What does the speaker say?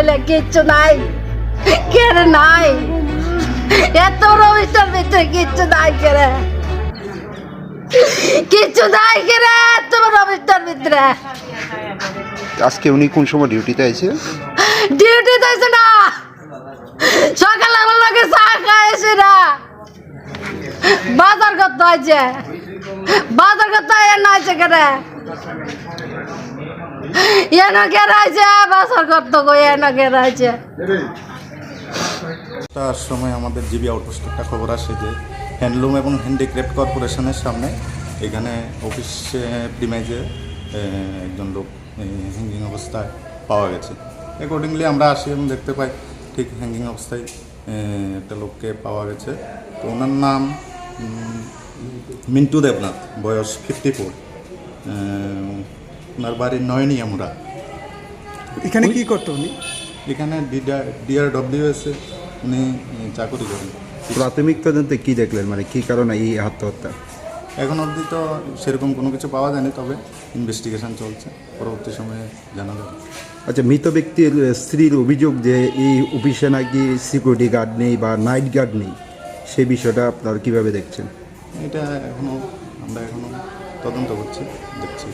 এলে কিচ্ছু নাই কেড়ে নাই। এত রবিটার ভিতরে কিচ্ছু নাই কেড়ে কিচ্ছু নাই কেড়ে এত রবিটার ভিতরে? আজকে উনি কোন সময় ডিউটিতে আছে ডিউটি দিয়েছে না। সকালে আমার লোকে চা খাইছে না বাজার করতে হয়েছে বাজার করতে হয় না হয়েছে কেন এনে কেরাইছে বাজার করতে গো এনে কেরাইছে তার সময় আমাদের জিবি আউটপোস্ট একটা খবর আসে যে হ্যান্ডলুম এবং হ্যান্ডিক্রাফট কর্পোরেশনের সামনে এখানে অফিস প্রিমাইজে একজন লোক হ্যাঙ্গিং অবস্থায় পাওয়া গেছে। অ্যাকর্ডিংলি আমরা আসি এবং দেখতে পাই ঠিক হ্যাঙ্গিং অবস্থায় একটা লোককে পাওয়া গেছে। তো ওনার নাম মিন্টু দেবনাথ বয়স ফিফটি ফোর ওনার বাড়ি নয়নি আমরা। এখানে কি করতো উনি? এখানে ডিআর ডব্লিউ এসে উনি এ, চাকরি করেন। প্রাথমিক তদন্তে কি দেখলেন? মানে কি কারণে এই আত্মহত্যা? এখন অবধি তো সেরকম কোনো কিছু পাওয়া যায়নি তবে ইনভেস্টিগেশন চলছে। পরবর্তী সময়ে জানা যাবে। আচ্ছা মৃত ব্যক্তির স্ত্রীর অভিযোগ যে এই অফিসে নাকি সিকিউরিটি গার্ড নেই বা নাইট গার্ড নেই সেই বিষয়টা আপনারা কীভাবে দেখছেন? এটা এখনও আমরা এখনও তদন্ত করছি দেখছি।